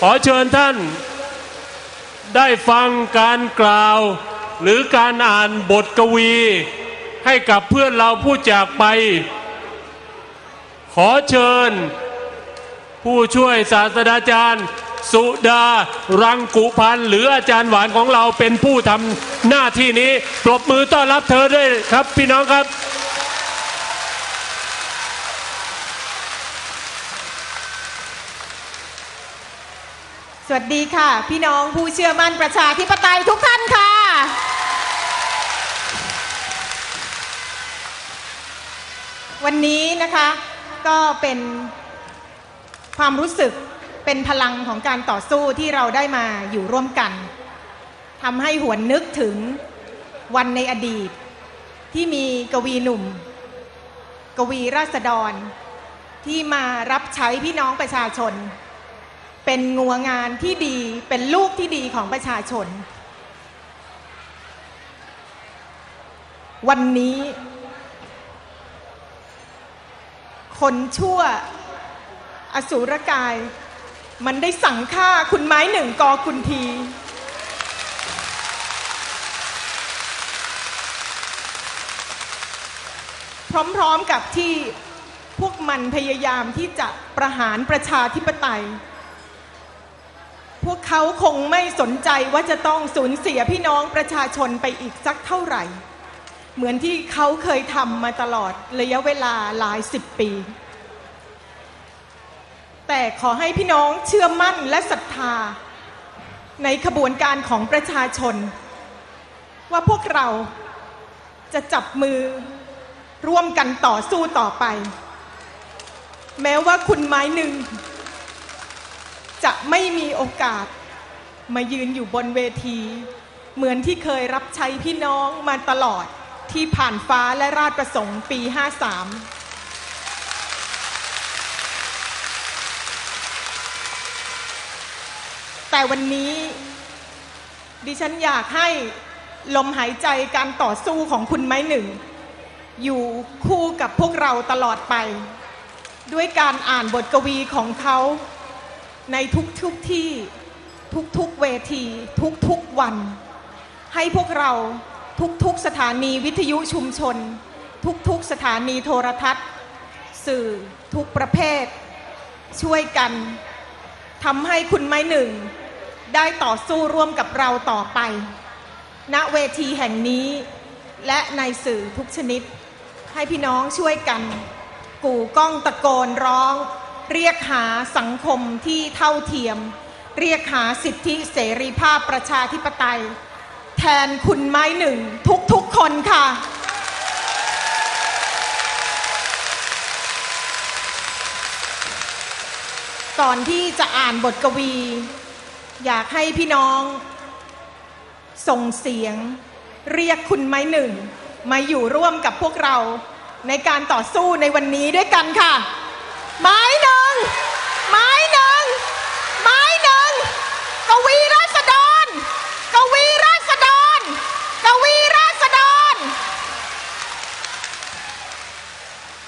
ขอเชิญท่าน ได้ฟังการกล่าว หรือการอ่านบทกวี ให้กับเพื่อนเราผู้จากไป ขอเชิญ ผู้ช่วยศาสตราจารย์ สุดารังกุพันธ์หรืออาจารย์หวานของเราเป็นผู้ทำหน้าที่นี้ปรบมือต้อนรับเธอด้วยครับพี่น้องครับ สวัสดีค่ะ พี่น้องผู้เชื่อมั่นประชาธิปไตยทุกท่านค่ะ วันนี้นะคะก็เป็นความรู้สึกเป็นพลังของการต่อสู้ที่เราได้มาอยู่ร่วมกันทำให้หวนนึกถึงวันในอดีต ที่มีกวีหนุ่ม กวีราษฎร ที่มารับใช้พี่น้องประชาชน เป็นงัวงานที่ดีเป็นลูกที่ดีของประชาชน วันนี้ คนชั่วอสูรกาย มันได้สั่งฆ่าคุณไม้หนึ่งกอคุณที พร้อมๆกับที่พวกมันพยายามที่จะประหารประชาธิปไตย วกเขาคงไม่สนใจว่าจะต้องสูญเสียพี่น้องประชาชนไปอีกสักเท่าไหร่ เหมือนที่เขาเคยทำมาตลอดระยะเวลาหลายสิบปี แต่ขอให้พี่น้องเชื่อมั่นและศรัทธา ในขบวนการของประชาชน ว่าพวกเราจะจับมือร่วมกันต่อสู้ต่อไป แม้ว่าคุณไม้หนึ่ง จะไม่มีโอกาสมายืนอยู่บนเวที เหมือนที่เคยรับใช้พี่น้องมาตลอดที่ผ่านฟ้าและราชประสงค์ปี 53 แต่วันนี้ ดิฉันอยากให้ลมหายใจการต่อสู้ของคุณไม้หนึ่ง อยู่คู่กับพวกเราตลอดไป ด้วยการอ่านบทกวีของเขา ในทุกๆทที่ทุกๆเวที ทุกๆวัน ให้พวกเราทุกๆสถานีวิทยุชุมชน ทุกๆสถานีโทรทัศน์ สื่อทุกประเภท ช่วยกันทำให้คุณไม้หนึ่ง ได้ต่อสู้ร่วมกับเราต่อไป ณเวทีแห่งนี้ และในสื่อทุกชนิด ให้พี่น้องช่วยกัน กู่ก้องตะโกนร้อง เรียกหาสังคมที่เท่าเทียม เรียกหาสิทธิเสรีภาพประชาธิปไตย แทนคุณไม้หนึ่งทุกๆคนค่ะก่อนที่จะอ่านบทกวี อยากให้พี่น้อง ส่งเสียง เรียกคุณไม้หนึ่ง มาอยู่ร่วมกับพวกเราในการต่อสู้ในวันนี้ด้วยกันค่ะ ไม้หนึ่ง ไม้หนึ่ง ไม้หนึ่ง กวีราษฎร กวีราษฎร กวีราษฎร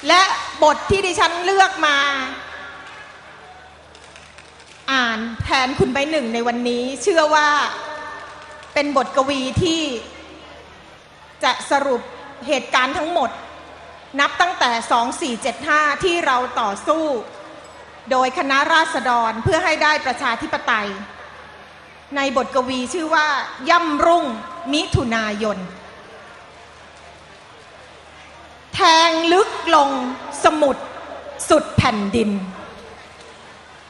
และ บทที่ดิฉันเลือกมา อ่านแทนคุณใบหนึ่งในวันนี้ เชื่อว่าเป็นบทกวีที่จะสรุปเหตุการณ์ทั้งหมด นับตั้งแต่ 2475 ที่เราต่อสู้ โดยคณะราษฎรเพื่อให้ได้ประชาธิปไตย ในบทกวีชื่อว่า ย่ำรุ่งมิถุนายน แทงลึกลง สมุดสุดแผ่นดิน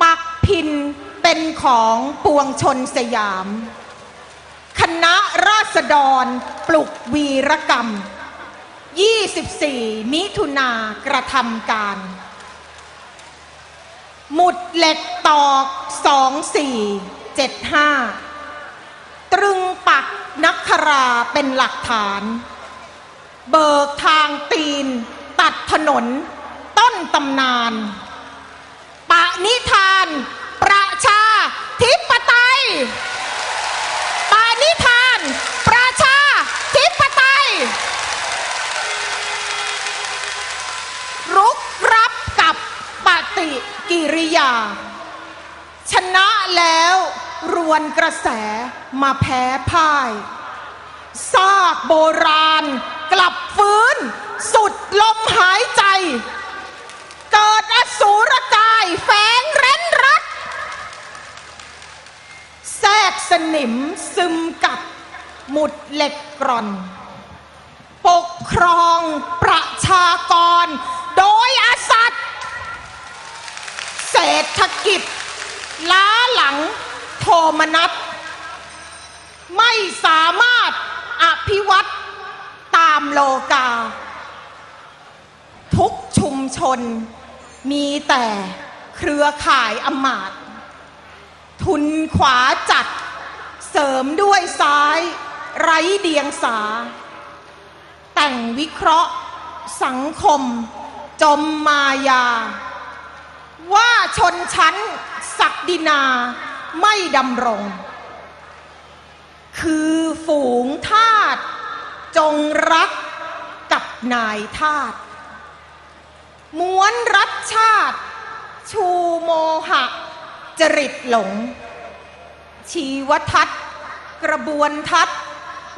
ปักพินเป็นของปวงชนสยาม คณะราษฎรปลุกวีรกรรม 24 มิถุนากระทำการ หมุดเหล็กตอก 2475 ตรึงปักนักคราเป็นหลักฐาน เบิกทางตีน ตัดถนน ต้นตำนาน ปะนิทาน ประชาธิปไตยปานิทาน ประชาธิปไตย รุกรับกับปฏิกิริยา ชนะแล้วรวนกระแสมาแพ้พ่ายซากโบราณ กลับฟื้น สุดลมหายใจ ดอสูรกายแฝงเร้นรัดแทรกสนิมซึมกับหมุดเหล็กกร่อน ปกครองประชากร โดยอสัตย์เศรษฐกิจ ล้าหลังโทมนัสไม่สามารถอภิวัตตามโลกา ทุกชุมชน มีแต่เครือข่ายอมาตทุนขวาจัด เสริมด้วยซ้าย ไร้เดียงสา แต่งวิเคราะห์สังคม จมมายา ว่าชนชั้นศักดินาไม่ดำรง คือฝูงทาสจงรักกับนายทาส ม้วนรัฐชาติ ชูโมหะ จริตหลง ชีวทัศกระบวนทัศ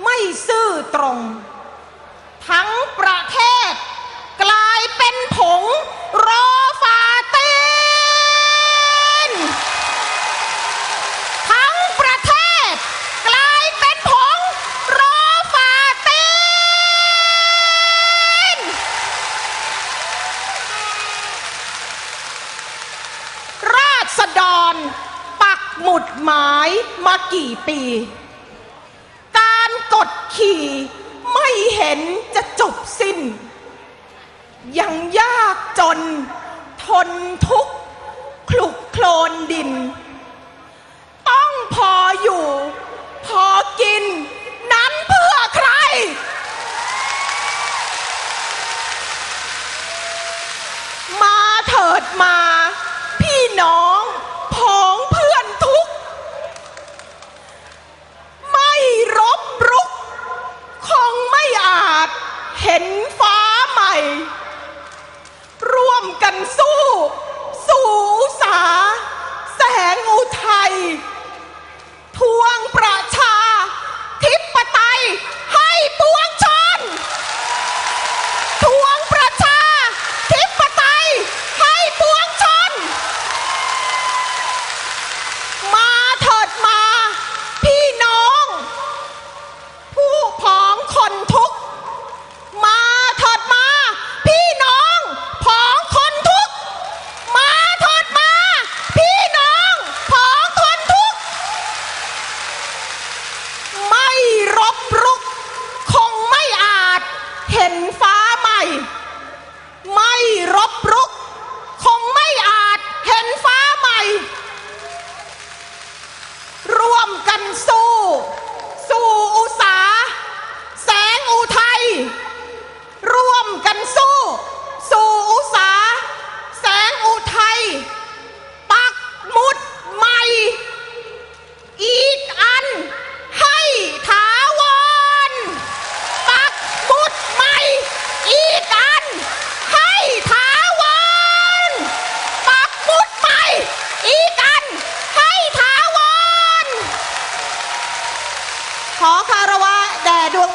ไม่ซื่อตรง ทั้งประเทศ กลายเป็นผง รปักหมุดหมายมากี่ปี การกดขี่ไม่เห็นจะจบสิ้น ยังยากจนทนทุกข์คลุกโคลนดิน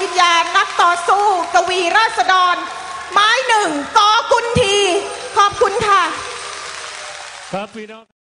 วิญญาณนักต่อสู้ กวีราษฎร ไม้หนึ่งกอกุนที ขอบคุณค่ะครับพี่น้อง